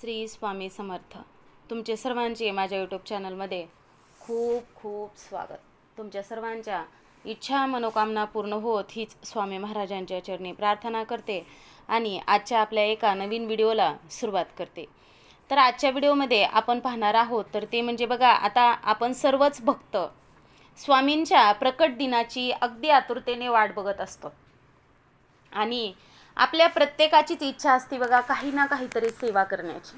श्री स्वामी समर्थ. तुमचे सर्वांचे माझ्या यूट्यूब चॅनलमध्ये खूप खूप स्वागत. तुमच्या सर्वांच्या इच्छा मनोकामना पूर्ण होत हीच स्वामी महाराजांच्या चरणी प्रार्थना करते आणि आजच्या आपल्या एका नवीन व्हिडिओला सुरुवात करते. तर आजच्या व्हिडिओमध्ये आपण पाहणार आहोत तर ते म्हणजे बघा आता आपण सर्वच भक्त स्वामींच्या प्रकट दिनाची अगदी आतुरतेने वाट बघत असतो. आणि आपल्या प्रत्येकाचीच इच्छा असते बघा काही ना काहीतरी सेवा करण्याची.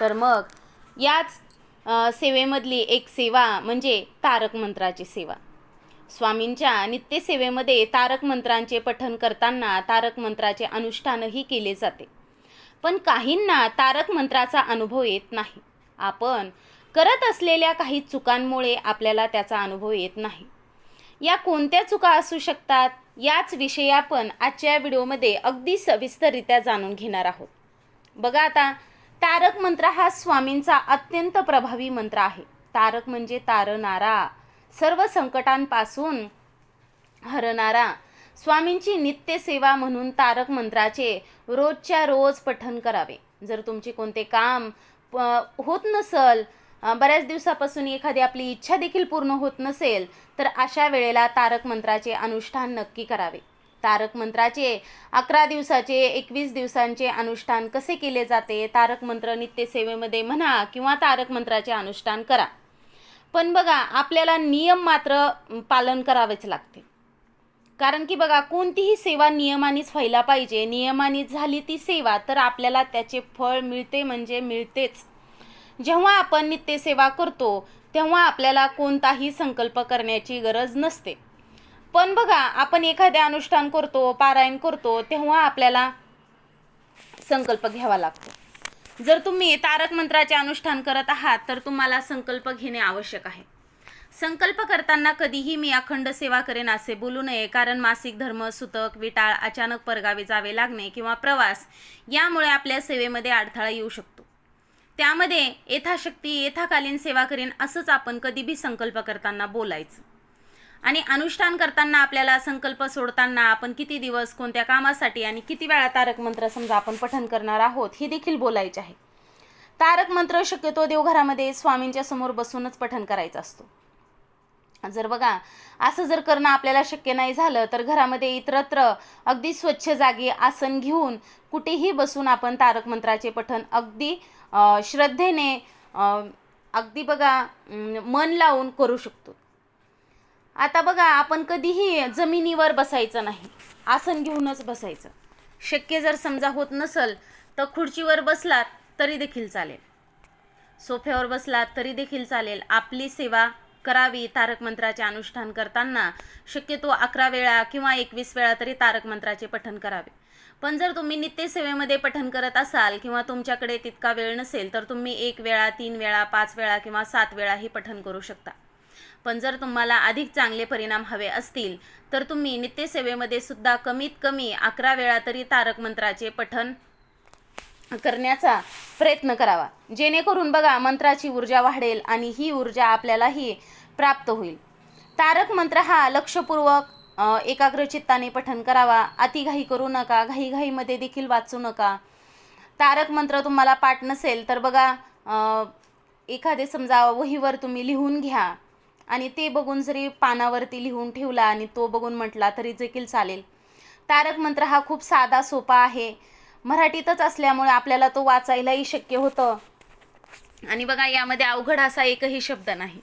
तर मग याच सेवेमधली एक सेवा म्हणजे तारक मंत्राची सेवा. स्वामींच्या नित्यसेवेमध्ये तारक मंत्रांचे पठन करताना तारक मंत्राचे अनुष्ठानही केले जाते. पण काहींना तारक मंत्राचा अनुभव येत नाही. आपण करत असलेल्या काही चुकांमुळे आपल्याला त्याचा अनुभव येत नाही. या कोणत्या चुका असू शकतात याच विषयी आपण आजच्या व्हिडिओमध्ये अगदी सविस्तररित्या जाणून घेणार आहोत. बघा आता तारक मंत्र हा स्वामींचा अत्यंत प्रभावी मंत्र आहे. तारक म्हणजे तारणारा सर्व संकटांपासून हरणारा. स्वामींची नित्यसेवा म्हणून तारक मंत्राचे रोजच्या रोज पठन करावे. जर तुमचे कोणते काम प- होत नसल बऱ्याच दिवसापासून एखादी आपली इच्छा देखील पूर्ण होत नसेल तर अशा वेळेला तारक मंत्राचे अनुष्ठान नक्की करावे. तारक मंत्राचे अकरा दिवसाचे एकवीस दिवसांचे अनुष्ठान कसे केले जाते? तारक मंत्र नित्यसेवेमध्ये म्हणा किंवा तारक मंत्राचे अनुष्ठान करा. पण बघा आपल्याला नियम मात्र पालन करावेच लागते. कारण की बघा कोणतीही सेवा नियमानेच व्हायला पाहिजे. नियमाने झाली ती सेवा तर आपल्याला त्याचे फळ मिळते म्हणजे मिळतेच. जेव्हा आपण नित्यसेवा करतो तेव्हा आपल्याला कोणताही संकल्प करण्याची गरज नसते. पण बघा आपण एखादे अनुष्ठान करतो पारायण करतो तेव्हा आपल्याला संकल्प घ्यावा लागतो. जर तुम्ही तारक मंत्राचे अनुष्ठान करत आहात तर तुम्हाला संकल्प घेणे आवश्यक आहे. संकल्प करताना कधीही मी अखंड सेवा करेन असे बोलू नये कारण मासिक धर्म सुतक विटाळ अचानक परगावे जावे लागणे किंवा प्रवास यामुळे आपल्या सेवेमध्ये अडथळा येऊ शकतो. त्यामध्ये यथाशक्ती यथाकालीन सेवा करेन असंच आपण कधीबी संकल्प करताना बोलायचं. आणि अनुष्ठान करताना आपल्याला संकल्प सोडताना आपण किती दिवस कोणत्या कामासाठी आणि किती वेळा तारक मंत्र समजा आपण पठन करणार आहोत हे देखील बोलायचे आहे. तारक मंत्र शक्यतो देवघरामध्ये स्वामींच्या समोर बसूनच पठन करायचा असतो. जर बघा असं जर करणं आपल्याला शक्य नाही झालं तर घरामध्ये इतरत्र अगदी स्वच्छ जागी आसन घेऊन कुठेही बसून आपण तारक मंत्राचे पठन अगदी श्रद्धेने अगदी बघा मन लावून करू शकतो. आता बघा आपण कधीही जमिनीवर बसायचं नाही. आसन घेऊनच बसायचं. शक्य जर समजा होत नसल तर खुर्चीवर बसलात तरी देखील चालेल. सोफ्यावर बसलात तरी देखील चालेल. आपली सेवा करावी तारक मंत्राचे अनुष्ठान करताना. शक्यतो अकरा वेळा किंवा एकवीस वेळा तरी तारक मंत्राचे पठन करावे. पण जर तुम्ही नित्यसेवेमध्ये पठन करत असाल किंवा तुमच्याकडे तितका वेळ नसेल तर तुम्ही एक वेळा तीन वेळा पाच वेळा किंवा सात वेळाही पठन करू शकता. पण जर तुम्हाला अधिक चांगले परिणाम हवे असतील तर तुम्ही नित्यसेवेमध्ये सुद्धा कमीत कमी अकरा वेळा तरी तारक मंत्राचे पठन करण्याचा प्रयत्न करावा. जेणेकरून बघा मंत्राची ऊर्जा वाढेल आणि ही ऊर्जा आपल्यालाही प्राप्त होईल. तारक मंत्र हा लक्षपूर्वक एकाग्र एकाग्रचित्ताने पठन करावा. अतिघाई करू नका घाईघाईमध्ये देखील वाचू नका. तारक मंत्र तुम्हाला पाठ नसेल तर बघा एखादे समजा वहीवर तुम्ही लिहून घ्या आणि ते बघून जरी पानावरती लिहून ठेवला आणि तो बघून म्हटला तरी देखील चालेल. तारक मंत्र हा खूप साधा सोपा आहे. मराठीतच असल्यामुळे आपल्याला तो वाचायलाही शक्य होतं. आणि बघा यामध्ये अवघड असा एकही शब्द नाही.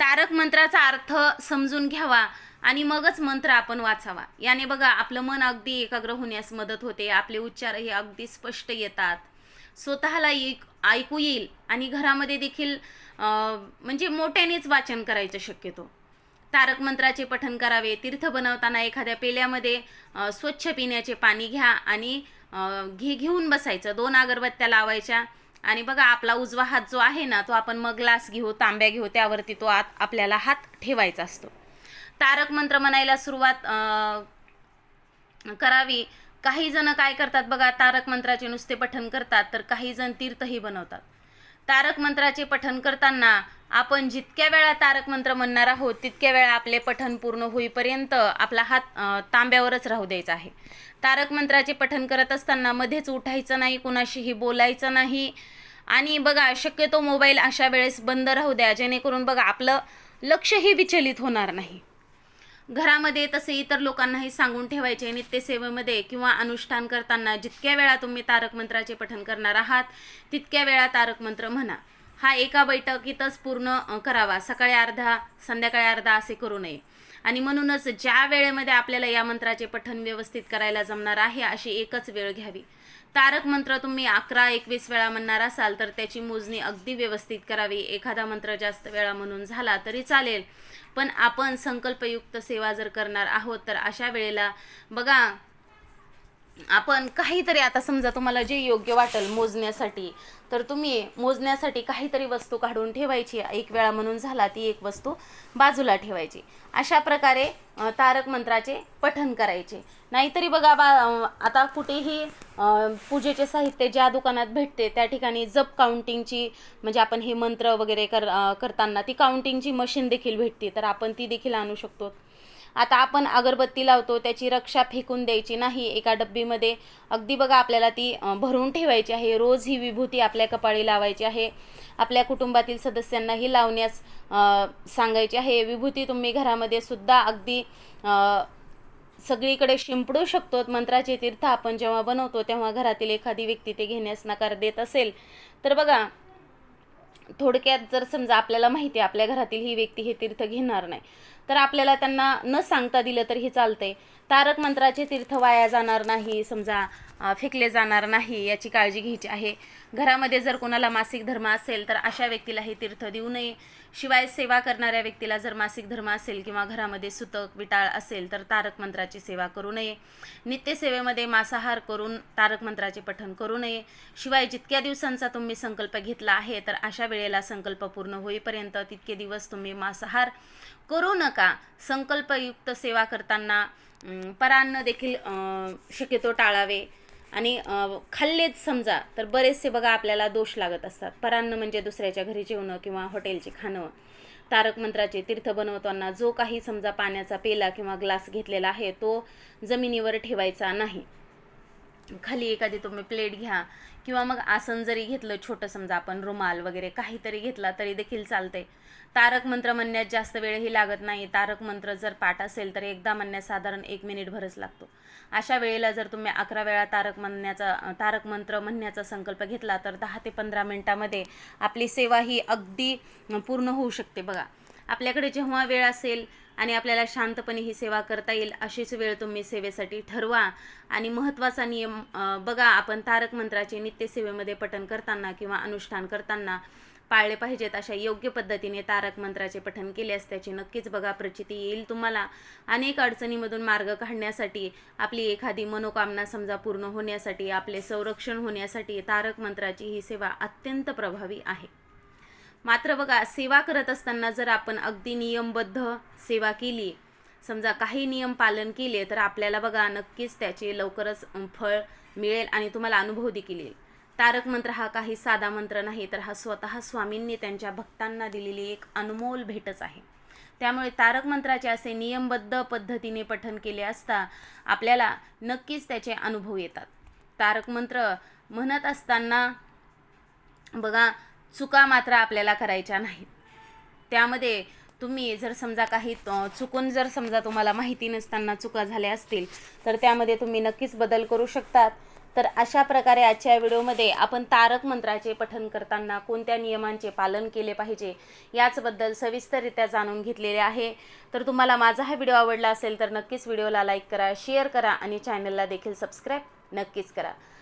तारक मंत्राचा अर्थ समजून घ्यावा आणि मगच मंत्र आपण वाचावा. याने बघा आपलं मन अगदी एकाग्र होण्यास मदत होते. आपले उच्चारही अगदी स्पष्ट येतात. स्वतःला एक ऐकू येईल आणि घरामध्ये देखील म्हणजे मोठ्यानेच वाचन करायचं शक्यतो. तारक मंत्राचे पठन करावे तीर्थ बनवताना एखाद्या पेल्यामध्ये स्वच्छ पिण्याचे पाणी घ्या आणि घे घेऊन बसायचं. दोन अगरबत्त्या लावायच्या. आणि बघा आपला उजवा हात जो आहे ना तो आपण मग ग्लास घेऊ तांब्या घेऊ त्यावरती तो आत आपल्याला हात ठेवायचा असतो. तारक मंत्र म्हणायला सुरुवात करावी. काही जण काय करतात बघा तारक मंत्राचे नुसते पठन करतात तर काही जण तीर्थही बनवतात. तारक मंत्राचे पठन करताना आपण जितक्या वेळा तारक मंत्र म्हणणार आहोत तितक्या वेळा आपले पठन पूर्ण होईपर्यंत आपला हात तांब्यावरच राहू द्यायचा आहे. तारक मंत्राचे पठन करत असताना मध्येच उठायचं नाही कुणाशीही बोलायचं नाही. आणि बघा शक्यतो मोबाईल अशा वेळेस बंद राहू द्या जेणेकरून बघा आपलं लक्षही विचलित होणार नाही. घरामध्ये तसे इतर लोकांनाही सांगून ठेवायचे नित्यसेवेमध्ये किंवा अनुष्ठान करताना जितक्या वेळा तुम्ही तारक मंत्राचे पठन करणार आहात तितक्या वेळा तारक मंत्र म्हणा. हा एका बैठकीतच पूर्ण करावा. सकाळी अर्धा संध्याकाळी अर्धा असे करू नये. आणि म्हणूनच ज्या वेळेमध्ये आपल्याला या मंत्राचे पठण व्यवस्थित करायला जमणार आहे अशी एकच वेळ घ्यावी. तारक मंत्र तुम्ही अकरा एकवीस वेळा म्हणणार असाल तर त्याची मोजणी अगदी व्यवस्थित करावी. एखादा मंत्र जास्त वेळा म्हणून झाला तरी चालेल. पण आपण संकल्पयुक्त सेवा जर करणार आहोत तर अशा वेळेला बघा आपण काहीतरी आता समजा तुम्हाला जे योग्य वाटेल मोजण्यासाठी तर तुम्ही मोजण्यासाठी काहीतरी वस्तू काढून ठेवायची. एक वेळा म्हणून झाला ती एक वस्तू बाजूला ठेवायची. अशा प्रकारे तारक मंत्राचे पठन करायचे. नाहीतरी बघा बा आता कुठेही पूजेचे साहित्य ज्या दुकानात भेटते त्या ठिकाणी जप काउंटिंगची म्हणजे आपण हे मंत्र वगैरे कर करताना ती काउंटिंगची मशीन देखील भेटते तर आपण ती देखील आणू शकतो. आता आपण अगरबत्ती लावतो त्याची रक्षा फेकून द्यायची नाही. एका डब्बीमध्ये अगदी बघा आपल्याला ती भरून ठेवायची आहे. रोज ही विभूती आपल्या कपाळी लावायची आहे. आपल्या कुटुंबातील सदस्यांनाही लावण्यास सांगायची आहे. विभूती तुम्ही घरामध्ये सुद्धा अगदी सगळीकडे शिंपडू शकतो. मंत्राचे तीर्थ आपण जेव्हा बनवतो तेव्हा घरातील एखादी व्यक्ती ते घेण्यास नकार देत असेल. तर बघा थोडक्यात जर समजा आपल्याला माहिती आहे आपल्या घरातील ही व्यक्ती हे तीर्थ घेणार नाही. तर आपल्याला त्यांना न सांगता दिलं तरीही चालतंय. तारक मंत्राचे तीर्थ वाया जाणार नाही समजा फेकले जाणार नाही याची काळजी घ्यायची आहे. घरामध्ये जर कोणाला मासिक धर्म असेल तर अशा व्यक्तीला हे तीर्थ देऊ नये. शिवाय सेवा करणाऱ्या व्यक्तीला जर मासिक धर्म असेल किंवा घरामध्ये सुतक विटाळ असेल तर तारक मंत्राची सेवा करू नये. नित्यसेवेमध्ये मांसाहार करून तारक मंत्राचे पठण करू नये. शिवाय जितक्या दिवसांचा तुम्ही संकल्प घेतला आहे तर अशा वेळेला संकल्प पूर्ण होईपर्यंत तितके दिवस तुम्ही मांसाहार करू नका. संकल्पयुक्त सेवा करताना परान्न देखील शक्यतो टाळावे. आणि खाल्लेच समजा तर बरेचसे बघा आपल्याला दोष लागत असतात. परान्न म्हणजे दुसऱ्याच्या घरी जेवणं किंवा हॉटेलचे खाणं. तारक मंत्राचे तीर्थ बनवताना जो काही समजा पाण्याचा पेला किंवा ग्लास घेतलेला आहे तो जमिनीवर ठेवायचा नाही. खाली एखादी तुम्ही प्लेट घ्या. किंवा मग आसन जरी घेतलं छोटं समजा आपण रुमाल वगैरे काहीतरी घेतला तरी देखील चालते तारक मंत्र म्हणण्यात जास्त वेळही लागत नाही. तारक मंत्र जर पाठ असेल तर एकदा म्हणण्यास साधारण एक मिनिट भरच लागतो. अशा वेळेला जर तुम्ही अकरा वेळा तारक म्हणण्याचा तारक मंत्र म्हणण्याचा संकल्प घेतला तर दहा ते पंधरा मिनटामध्ये आपली सेवा ही अगदी पूर्ण होऊ शकते बघा. आपल्याकडे जेव्हा वेळ असेल आणि आपल्याला शांतपणे ही सेवा करता येईल अशीच वेळ तुम्ही सेवेसाठी ठरवा. आणि महत्त्वाचा नियम बघा आपण तारक मंत्राचे नित्यसेवेमध्ये पठण करताना किंवा अनुष्ठान करताना पाळले पाहिजेत अशा योग्य पद्धतीने तारक मंत्राचे पठण केल्यास त्याची नक्कीच बघा प्रचिती येईल तुम्हाला. अनेक अडचणीमधून मार्ग काढण्यासाठी आपली एखादी मनोकामना समजा पूर्ण होण्यासाठी आपले संरक्षण होण्यासाठी तारक मंत्राची ही सेवा अत्यंत प्रभावी आहे. मात्र बघा सेवा करत असताना जर आपण अगदी नियमबद्ध सेवा केली समजा काही नियम पालन केले तर आपल्याला बघा नक्कीच त्याचे लवकरच फळ मिळेल आणि तुम्हाला अनुभव देखील येईल. तारक मंत्र हा काही साधा मंत्र नाही तर हा स्वतः स्वामींनी त्यांच्या भक्तांना दिलेली एक अनमोल भेटच आहे. त्यामुळे तारक मंत्राचे असे नियमबद्ध पद्धतीने पठन केले असता आपल्याला नक्कीच त्याचे अनुभव येतात. तारक मंत्र म्हणत असताना बघा चुका मात्र आपल्याला करायच्या नाहीत. त्यामध्ये तुम्ही जर समजा काही चुकून जर समजा तुम्हाला माहिती नसताना चुका झाल्या असतील तर त्यामध्ये तुम्ही नक्कीच बदल करू शकतात. तर अशा प्रकारे आजच्या व्हिडिओमध्ये आपण तारक मंत्राचे पठन करताना कोणत्या नियमांचे पालन केले पाहिजे याचबद्दल सविस्तररित्या जाणून घेतलेले आहे. तर तुम्हाला माझा हा व्हिडिओ आवडला असेल तर नक्कीच व्हिडिओला लाईक करा शेअर करा आणि चॅनलला देखील सबस्क्राईब नक्कीच करा.